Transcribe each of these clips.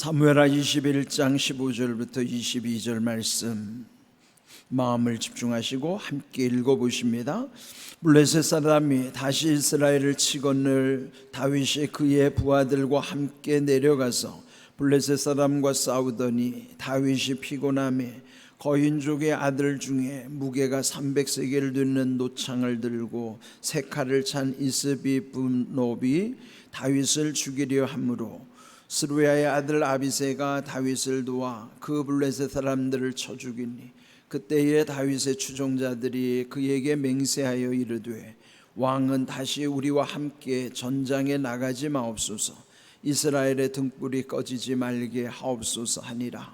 사무엘하 21장 15절부터 22절 말씀 마음을 집중하시고 함께 읽어 보십니다. 블레셋 사람이 다시 이스라엘을 치건을 다윗이 그의 부하들과 함께 내려가서 블레셋 사람과 싸우더니 다윗이 피곤함에 거인족의 아들 중에 무게가 300세겔 되는 노창을 들고 세 칼을 찬 이스비 분노비 다윗을 죽이려 함으로 스루야의 아들 아비세가 다윗을 도와 그 블레셋 사람들을 쳐 죽이니 그때에 다윗의 추종자들이 그에게 맹세하여 이르되 왕은 다시 우리와 함께 전장에 나가지 마옵소서. 이스라엘의 등불이 꺼지지 말게 하옵소서 하니라.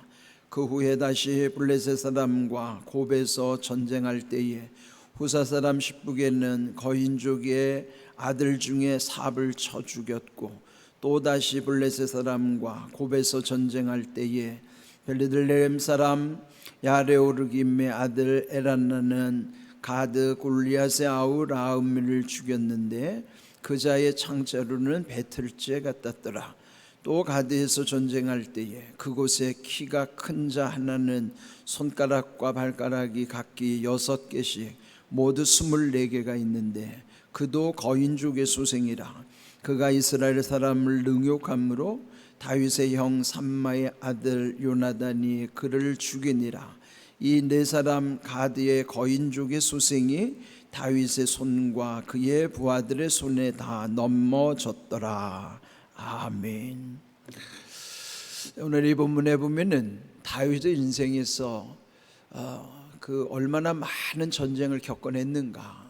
그 후에 다시 블레셋 사람과 곱에서 전쟁할 때에 후사 사람 십북에는 거인족의 아들 중에 삽을 쳐 죽였고 또 다시 블레셋 사람과 곱에서 전쟁할 때에 벨리들레헴 사람 야레오르김의 아들 에란나는 가드 골리앗의 아우 라음을 죽였는데 그 자의 창자루는 배틀째 같았더라. 또 가드에서 전쟁할 때에 그곳에 키가 큰 자 하나는 손가락과 발가락이 각기 여섯 개씩 모두 스물네 개가 있는데 그도 거인족의 소생이라 그가 이스라엘 사람을 능욕함으로 다윗의 형 삼마의 아들 요나단이 그를 죽이니라 이 네 사람 가드의 거인족의 소생이 다윗의 손과 그의 부하들의 손에 다 넘어졌더라 아멘. 오늘 이 본문에 보면은 다윗의 인생에서 어, 그 얼마나 많은 전쟁을 겪어냈는가.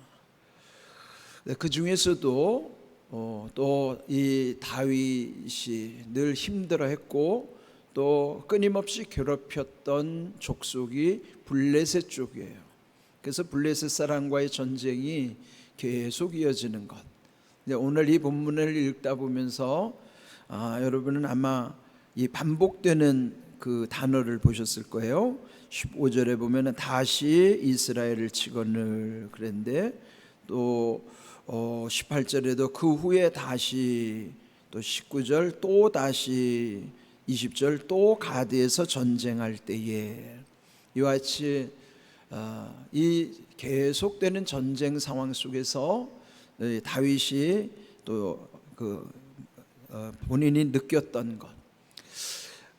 그 중에서도 어, 또이 다윗이 늘 힘들어했고 또 끊임없이 괴롭혔던 족속이 블레셋 쪽이에요. 그래서 블레셋 사람과의 전쟁이 계속 이어지는 것. 오늘 이 본문을 읽다 보면서 아, 여러분은 아마 이 반복되는 그 단어를 보셨을 거예요. 15절에 보면은 다시 이스라엘을 치거늘 그랬는데 또 어, 18절에도 그 후에 다시 또 19절 또 다시 20절 또 가드에서 전쟁할 때에 이와 같이 어, 이 계속되는 전쟁 상황 속에서 다윗이 또그 어, 본인이 느꼈던 것.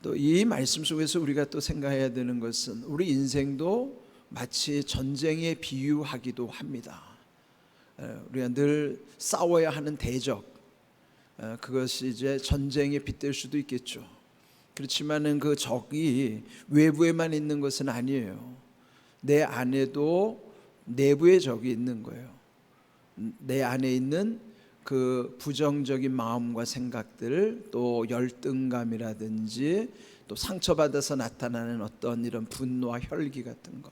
또 이 말씀 속에서 우리가 또 생각해야 되는 것은 우리 인생도 마치 전쟁에 비유하기도 합니다. 우리가 늘 싸워야 하는 대적 그것이 이제 전쟁에 빗댈 수도 있겠죠. 그렇지만은 그 적이 외부에만 있는 것은 아니에요. 내 안에도 내부의 적이 있는 거예요. 내 안에 있는 그 부정적인 마음과 생각들 또 열등감이라든지 또 상처받아서 나타나는 어떤 이런 분노와 혈기 같은 것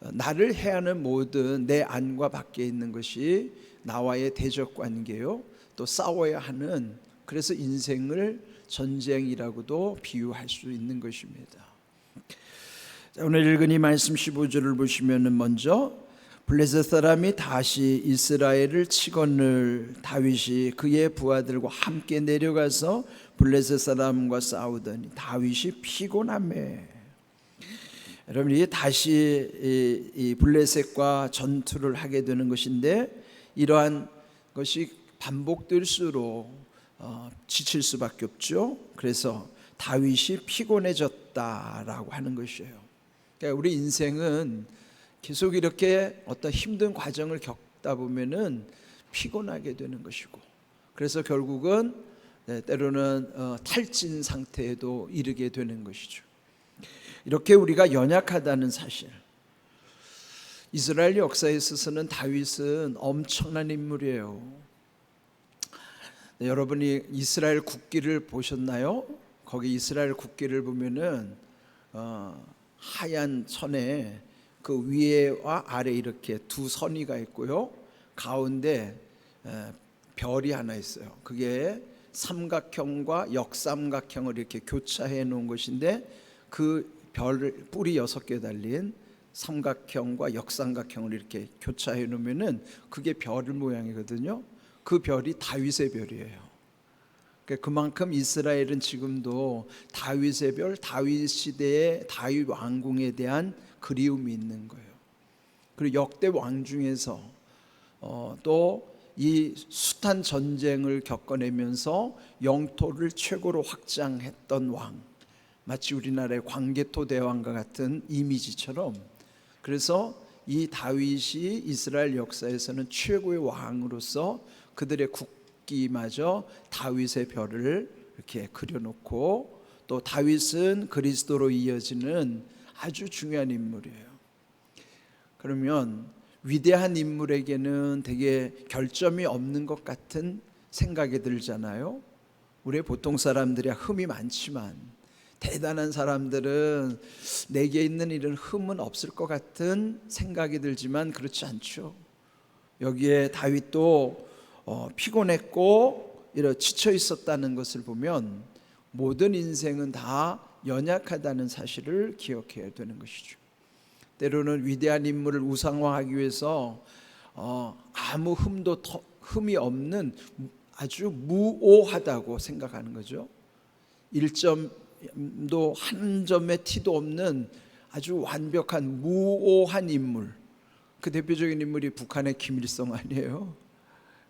나를 해하는 모든 내 안과 밖에 있는 것이 나와의 대적 관계요. 또 싸워야 하는 그래서 인생을 전쟁이라고도 비유할 수 있는 것입니다. 자, 오늘 읽은 이 말씀 15절을 보시면은 먼저 블레셋 사람이 다시 이스라엘을 치건을 다윗이 그의 부하들과 함께 내려가서 블레셋 사람과 싸우더니 다윗이 피곤함에 여러분 이 다시 이, 이 블레셋과 전투를 하게 되는 것인데 이러한 것이 반복될수록 어, 지칠 수밖에 없죠. 그래서 다윗이 피곤해졌다라고 하는 것이에요. 그러니까 우리 인생은 계속 이렇게 어떤 힘든 과정을 겪다 보면은 피곤하게 되는 것이고, 그래서 결국은 네, 때로는 어, 탈진 상태에도 이르게 되는 것이죠. 이렇게 우리가 연약하다는 사실. 이스라엘 역사에 있어서는 다윗은 엄청난 인물이에요. 네, 여러분이 이스라엘 국기를 보셨나요? 거기 이스라엘 국기를 보면은 어, 하얀 천에 그 위에와 아래 이렇게 두 선이가 있고요. 가운데 에, 별이 하나 있어요. 그게 삼각형과 역삼각형을 이렇게 교차해 놓은 것인데 그 별 뿔이 여섯 개 달린 삼각형과 역삼각형을 이렇게 교차해 놓으면은 그게 별 모양이거든요. 그 별이 다윗의 별이에요. 그러니까 그만큼 이스라엘은 지금도 다윗의 별, 다윗 시대의 다윗 왕궁에 대한 그리움이 있는 거예요. 그리고 역대 왕 중에서 어, 또이 숱한 전쟁을 겪어내면서 영토를 최고로 확장했던 왕, 마치 우리나라의 광개토 대왕과 같은 이미지처럼 그래서 이 다윗이 이스라엘 역사에서는 최고의 왕으로서 그들의 국기마저 다윗의 별을 이렇게 그려놓고 또 다윗은 그리스도로 이어지는 아주 중요한 인물이에요. 그러면 위대한 인물에게는 되게 결점이 없는 것 같은 생각이 들잖아요. 우리 보통 사람들이 흠이 많지만 대단한 사람들은 내게 있는 이런 흠은 없을 것 같은 생각이 들지만 그렇지 않죠. 여기에 다윗도 어, 피곤했고 이런 지쳐 있었다는 것을 보면 모든 인생은 다 연약하다는 사실을 기억해야 되는 것이죠. 때로는 위대한 인물을 우상화하기 위해서 어, 아무 흠도 터, 흠이 없는 아주 무오하다고 생각하는 거죠. 1 점도 한 점의 티도 없는 아주 완벽한 무오한 인물. 그 대표적인 인물이 북한의 김일성 아니에요.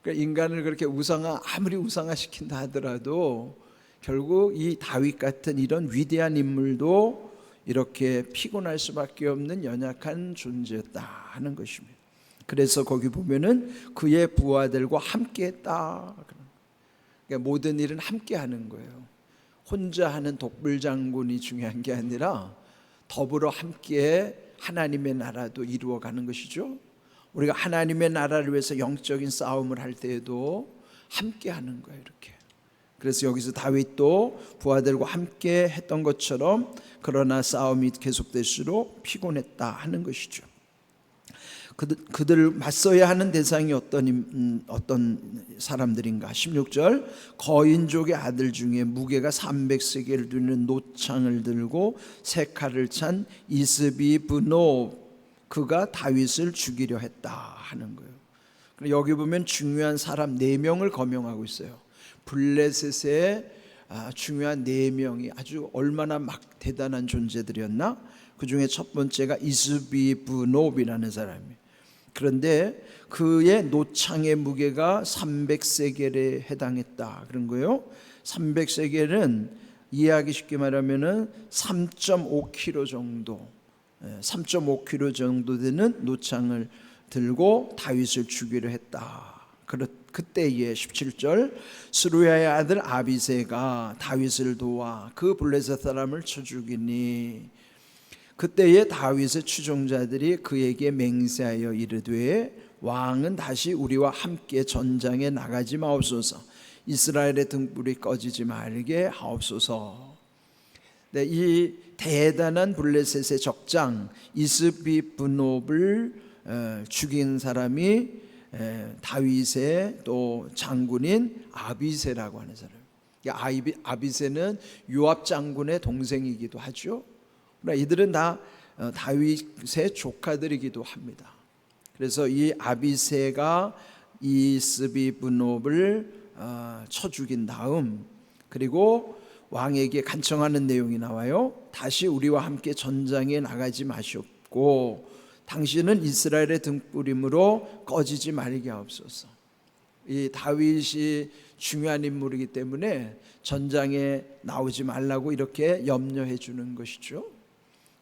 그러니까 인간을 그렇게 우상화 아무리 우상화 시킨다 하더라도 결국 이 다윗 같은 이런 위대한 인물도 이렇게 피곤할 수밖에 없는 연약한 존재였다 하는 것입니다. 그래서 거기 보면은 그의 부하들과 함께했다. 그러니까 모든 일은 함께하는 거예요. 혼자 하는 독불 장군이 중요한 게 아니라 더불어 함께 하나님의 나라도 이루어가는 것이죠. 우리가 하나님의 나라를 위해서 영적인 싸움을 할 때에도 함께 하는 거예요. 이렇게. 그래서 여기서 다윗도 부하들과 함께 했던 것처럼 그러나 싸움이 계속될수록 피곤했다 하는 것이죠. 그들, 그들 을 맞서야 하는 대상이 어떤 음, 어떤 사람들인가? 16절 거인족의 아들 중에 무게가 300세겔 되는 노창을 들고 세 칼을 찬 이스비 브노 그가 다윗을 죽이려 했다 하는 거예요. 여기 보면 중요한 사람 네 명을 거명하고 있어요. 블레셋의 아, 중요한 네 명이 아주 얼마나 막 대단한 존재들이었나? 그 중에 첫 번째가 이스비브노비라는 사람이. 그런데 그의 노창의 무게가 300세겔에 해당했다 그런 거예요. 300세겔은 이해하기 쉽게 말하면은 3.5kg 정도, 3.5kg 예, 정도 되는 노창을 들고 다윗을 죽이려 했다. 그때에 17절 스루야의 아들 아비세가 다윗을 도와 그 블레셋 사람을 쳐 죽이니 그때에 다윗의 추종자들이 그에게 맹세하여 이르되 왕은 다시 우리와 함께 전장에 나가지 마옵소서 이스라엘의 등불이 꺼지지 말게 하옵소서 네, 이 대단한 블레셋의 적장 이스비브노를 어, 죽인 사람이 다윗의 또 장군인 아비세라고 하는 사람. 아비, 아비세는 요압 장군의 동생이기도 하죠. 이들은 다 어, 다윗의 조카들이기도 합니다. 그래서 이 아비세가 이 스비브노를 어, 쳐 죽인 다음 그리고 왕에게 간청하는 내용이 나와요. 다시 우리와 함께 전장에 나가지 마시옵고 당신은 이스라엘의 등불임으로 꺼지지 말게 하옵소서. 이 다윗이 중요한 인물이기 때문에 전장에 나오지 말라고 이렇게 염려해 주는 것이죠.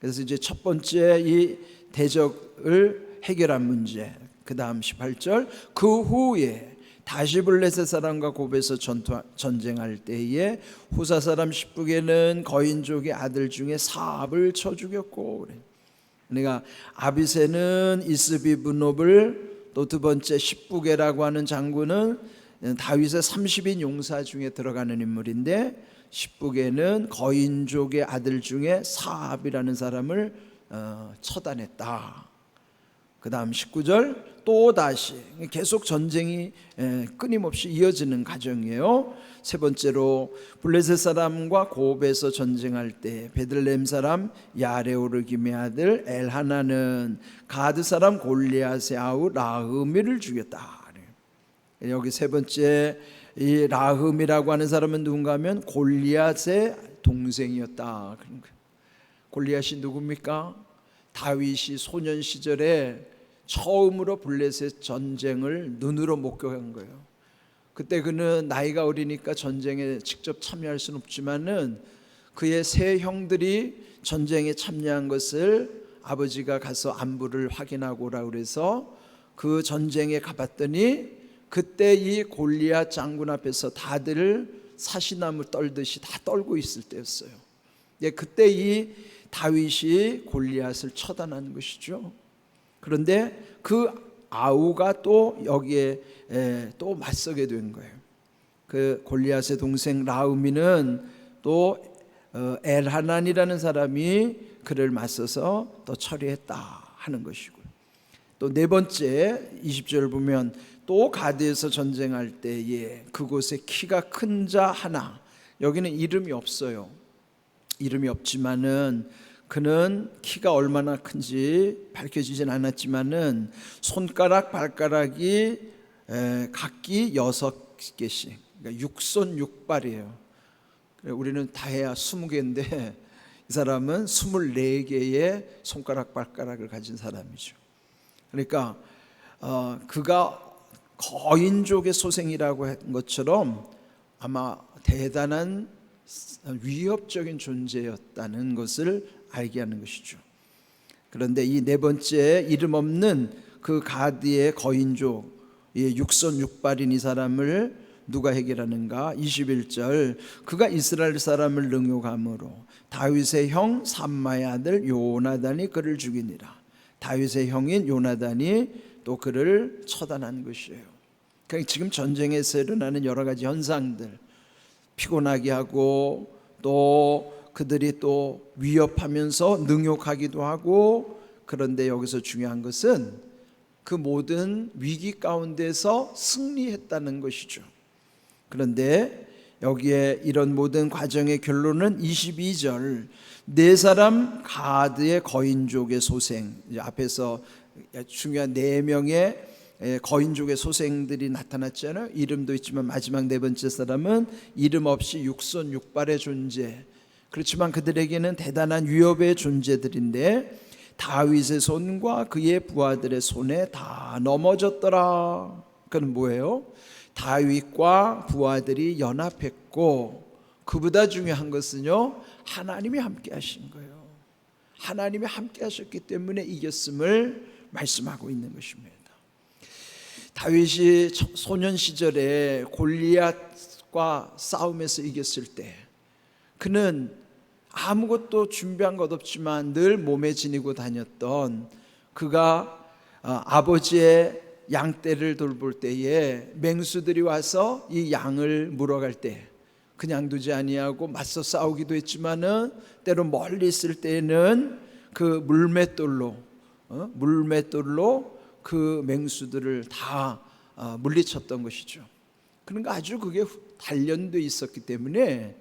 그래서 이제 첫 번째 이 대적을 해결한 문제. 그 다음 18절 그 후에 다시 블레셋 사람과 곱에서 전투, 전쟁할 때에 후사 사람 십북에는 거인족의 아들 중에 사압을 쳐 죽였고 그래. 그러니까 아비세는 이스비브노블 또두 번째 십부게라고 하는 장군은 다윗의 30인 용사 중에 들어가는 인물인데 십부게는 거인족의 아들 중에 사압이라는 사람을 어, 처단했다. 그 다음 19절 또 다시 계속 전쟁이 끊임없이 이어지는 과정이에요. 세 번째로 블레셋 사람과 고업에서 전쟁할 때 베들레헴 사람 야레오르 김의 아들 엘하나는 가드 사람 골리앗의 아우 라흐미를 죽였다. 여기 세 번째 이 라흠이라고 하는 사람은 누군가 하면 골리앗의 동생이었다. 골리앗이 누굽니까? 다윗이 소년 시절에 처음으로 블레셋 전쟁을 눈으로 목격한 거예요. 그때 그는 나이가 어리니까 전쟁에 직접 참여할 수는 없지만은 그의 세 형들이 전쟁에 참여한 것을 아버지가 가서 안부를 확인하고 오라 그래서 그 전쟁에 가봤더니 그때 이 골리앗 장군 앞에서 다들 사시나무 떨듯이 다 떨고 있을 때였어요. 예, 그때 이 다윗이 골리앗을 처단하는 것이죠. 그런데 그 아우가 또 여기에 에, 또 맞서게 된 거예요. 그 골리앗의 동생 라우미는 또 어, 엘하난이라는 사람이 그를 맞서서 또 처리했다 하는 것이고요. 또네 번째 20절 보면 또 가드에서 전쟁할 때에 그곳에 키가 큰 자 하나 여기는 이름이 없어요. 이름이 없지만은 그는 키가 얼마나 큰지 밝혀지진 않았지만은 손가락 발가락이 에, 각기 여섯 개씩 그러니까 육손 육발이에요. 우리는 다 해야 스무 개인데 이 사람은 스물네 개의 손가락 발가락을 가진 사람이죠. 그러니까 어, 그가 거인족의 소생이라고 한 것처럼 아마 대단한 위협적인 존재였다는 것을 알게 하는 것이죠. 그런데 이 네 번째 이름 없는 그 가드의 거인족 이 육선 육발인 이 사람을 누가 해결하는가? 21절 그가 이스라엘 사람을 능욕함으로 다윗의 형 삼마의 아들 요나단이 그를 죽이니라. 다윗의 형인 요나단이 또 그를 처단한 것이에요. 그러니까 지금 전쟁에서 일어나는 여러 가지 현상들 피곤하게 하고 또 그들이 또 위협하면서 능욕하기도 하고 그런데 여기서 중요한 것은 그 모든 위기 가운데서 승리했다는 것이죠. 그런데 여기에 이런 모든 과정의 결론은 22절 네 사람 가드의 거인족의 소생 앞에서 중요한 네 명의 거인족의 소생들이 나타났잖아요. 이름도 있지만 마지막 네 번째 사람은 이름 없이 육손 육발의 존재. 그렇지만 그들에게는 대단한 위협의 존재들인데 다윗의 손과 그의 부하들의 손에 다 넘어졌더라. 그는 뭐예요? 다윗과 부하들이 연합했고 그보다 중요한 것은요 하나님이 함께 하신 거예요. 하나님이 함께 하셨기 때문에 이겼음을 말씀하고 있는 것입니다. 다윗이 소년 시절에 골리앗과 싸움에서 이겼을 때 그는 아무것도 준비한 것 없지만 늘 몸에 지니고 다녔던 그가 어, 아버지의 양떼를 돌볼 때에 맹수들이 와서 이 양을 물어갈 때 그냥 두지 아니하고 맞서 싸우기도 했지만은 때로 멀리 있을 때에는 그 물맷돌로 어? 물맷돌로 그 맹수들을 다 어, 물리쳤던 것이죠. 그러니까 아주 그게 단련돼 있었기 때문에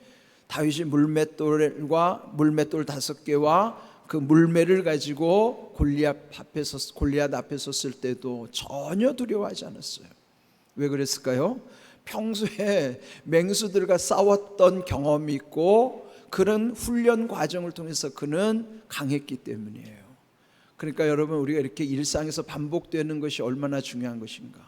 다윗이 물맷돌과 물맷돌 다섯 개와 그 물매를 가지고 골리앗 앞에 섰 골리앗 앞에 섰을 때도 전혀 두려워하지 않았어요. 왜 그랬을까요? 평소에 맹수들과 싸웠던 경험이 있고 그런 훈련 과정을 통해서 그는 강했기 때문이에요. 그러니까 여러분 우리가 이렇게 일상에서 반복되는 것이 얼마나 중요한 것인가.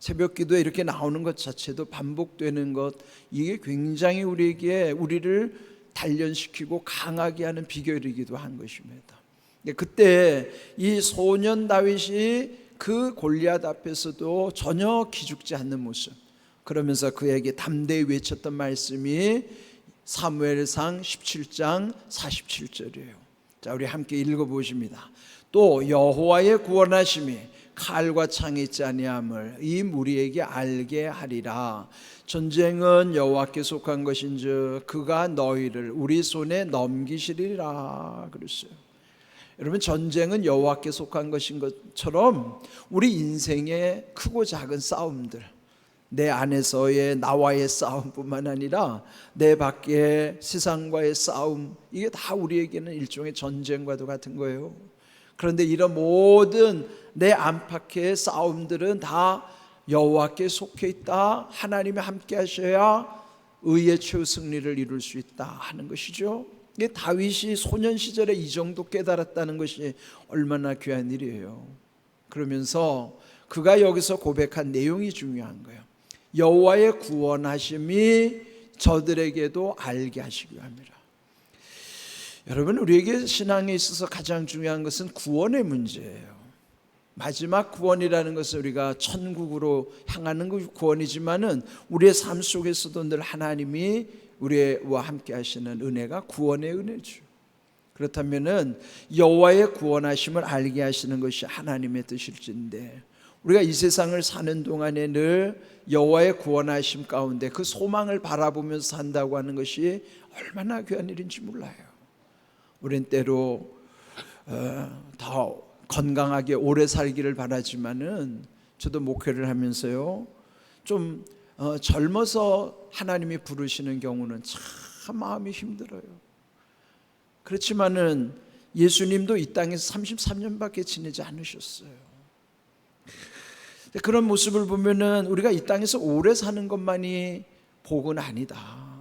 새벽 기도에 이렇게 나오는 것 자체도 반복되는 것 이게 굉장히 우리에게 우리를 단련시키고 강하게 하는 비결이기도 한 것입니다. 그때 이 소년 다윗이 그 골리앗 앞에서도 전혀 기죽지 않는 모습 그러면서 그에게 담대히 외쳤던 말씀이 사무엘상 17장 47절이에요. 자, 우리 함께 읽어 보십니다. 또 여호와의 구원하심이 칼과 창이 있지 아니함을 이 무리에게 알게 하리라. 전쟁은 여호와께 속한 것인즉 그가 너희를 우리 손에 넘기시리라 그랬어요. 여러분 전쟁은 여호와께 속한 것인 것처럼 우리 인생의 크고 작은 싸움들 내 안에서의 나와의 싸움뿐만 아니라 내 밖의 세상과의 싸움 이게 다 우리에게는 일종의 전쟁과도 같은 거예요. 그런데 이런 모든 내 안팎의 싸움들은 다 여호와께 속해 있다. 하나님이 함께 하셔야 의의 최후 승리를 이룰 수 있다 하는 것이죠. 이게 다윗이 소년 시절에 이 정도 깨달았다는 것이 얼마나 귀한 일이에요. 그러면서 그가 여기서 고백한 내용이 중요한 거예요. 여호와의 구원하심이 저들에게도 알게 하시기 합니다. 여러분 우리에게 신앙에 있어서 가장 중요한 것은 구원의 문제예요. 마지막 구원이라는 것은 우리가 천국으로 향하는 그 구원이지만은 우리의 삶 속에서도 늘 하나님이 우리와 함께 하시는 은혜가 구원의 은혜죠. 그렇다면은 여호와의 구원하심을 알게 하시는 것이 하나님의 뜻일진데 우리가 이 세상을 사는 동안에 늘 여호와의 구원하심 가운데 그 소망을 바라보면서 산다고 하는 것이 얼마나 귀한 일인지 몰라요. 우린 때로 어, 더 건강하게 오래 살기를 바라지만은 저도 목회를 하면서요 좀 어, 젊어서 하나님이 부르시는 경우는 참 마음이 힘들어요. 그렇지만은 예수님도 이 땅에서 33년밖에 지내지 않으셨어요. 그런 모습을 보면은 우리가 이 땅에서 오래 사는 것만이 복은 아니다.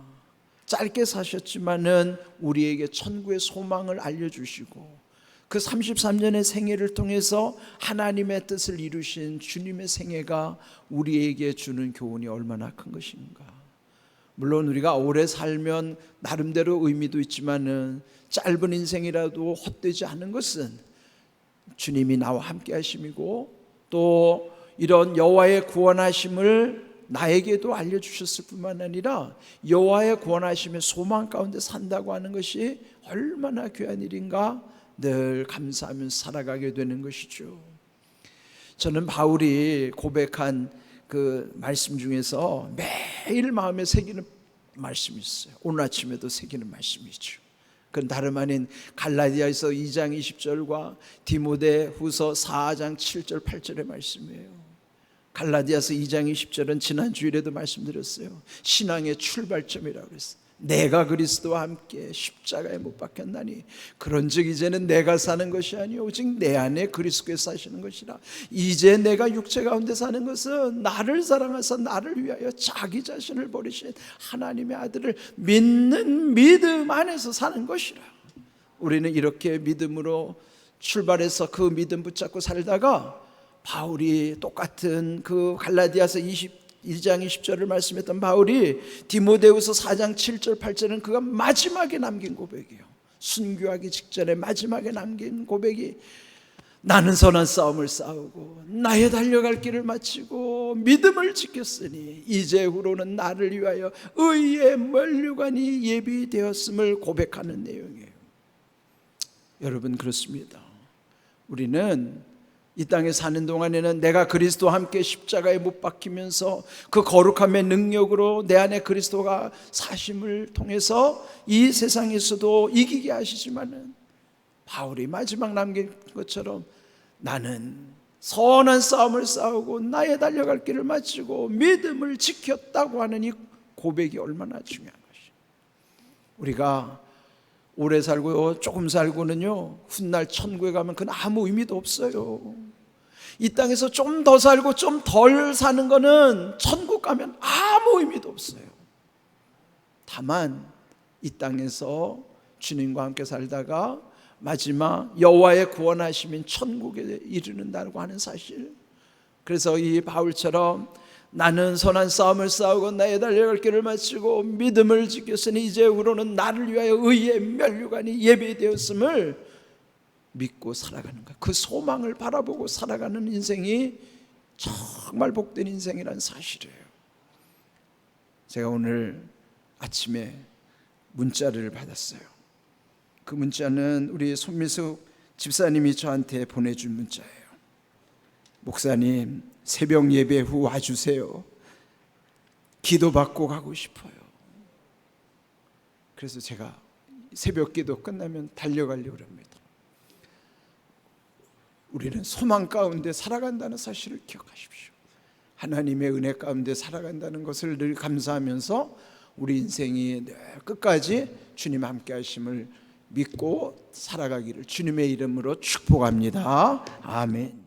짧게 사셨지만은 우리에게 천국의 소망을 알려주시고 그 33년의 생애를 통해서 하나님의 뜻을 이루신 주님의 생애가 우리에게 주는 교훈이 얼마나 큰 것인가. 물론 우리가 오래 살면 나름대로 의미도 있지만은 짧은 인생이라도 헛되지 않은 것은 주님이 나와 함께 하심이고 또 이런 여호와의 구원하심을 나에게도 알려주셨을 뿐만 아니라 여호와의 구원하심의 소망 가운데 산다고 하는 것이 얼마나 귀한 일인가 늘 감사하면서 살아가게 되는 것이죠. 저는 바울이 고백한 그 말씀 중에서 매일 마음에 새기는 말씀이 있어요. 오늘 아침에도 새기는 말씀이죠. 그건 다름 아닌 갈라디아에서 2장 20절과 디모데 후서 4장 7절 8절의 말씀이에요. 갈라디아서 2장 20절은 지난 주일에도 말씀드렸어요. 신앙의 출발점이라고 그랬어요. 내가 그리스도와 함께 십자가에 못 박혔나니 그런즉 이제는 내가 사는 것이 아니요 오직 내 안에 그리스도께서 사시는 것이라 이제 내가 육체 가운데 사는 것은 나를 사랑하사 나를 위하여 자기 자신을 버리신 하나님의 아들을 믿는 믿음 안에서 사는 것이라 우리는 이렇게 믿음으로 출발해서 그 믿음 붙잡고 살다가 바울이 똑같은 그 갈라디아서 20 1장 20절을 말씀했던 바울이 디모데후서 4장 7절 8절은 그가 마지막에 남긴 고백이에요. 순교하기 직전에 마지막에 남긴 고백이 나는 선한 싸움을 싸우고 나의 달려갈 길을 마치고 믿음을 지켰으니 이제 후로는 나를 위하여 의의 면류관이 예비되었음을 고백하는 내용이에요. 여러분 그렇습니다. 우리는 이 땅에 사는 동안에는 내가 그리스도와 함께 십자가에 못 박히면서 그 거룩함의 능력으로 내 안에 그리스도가 사심을 통해서 이 세상에서도 이기게 하시지만은 바울이 마지막 남긴 것처럼 나는 선한 싸움을 싸우고 나의 달려갈 길을 마치고 믿음을 지켰다고 하는 이 고백이 얼마나 중요한 것이. 우리가 오래 살고 조금 살고는요 훗날 천국에 가면 그건 아무 의미도 없어요. 이 땅에서 좀 더 살고 좀 덜 사는 거는 천국 가면 아무 의미도 없어요. 다만 이 땅에서 주님과 함께 살다가 마지막 여호와의 구원하심인 천국에 이르는다고 하는 사실. 그래서 이 바울처럼 나는 선한 싸움을 싸우고 나의 달려갈 길을 마치고 믿음을 지켰으니 이제 후로는 나를 위하여 의의 면류관이 예배되었음을 믿고 살아가는 것. 그 소망을 바라보고 살아가는 인생이 정말 복된 인생이라는 사실이에요. 제가 오늘 아침에 문자를 받았어요. 그 문자는 우리 손미숙 집사님이 저한테 보내준 문자예요. 목사님, 새벽 예배 후 와주세요. 기도 받고 가고 싶어요. 그래서 제가 새벽 기도 끝나면 달려가려고 합니다. 우리는 소망 가운데 살아간다는 사실을 기억하십시오. 하나님의 은혜 가운데 살아간다는 것을 늘 감사하면서 우리 인생이 끝까지 주님 함께 하심을 믿고 살아가기를 주님의 이름으로 축복합니다. 아멘.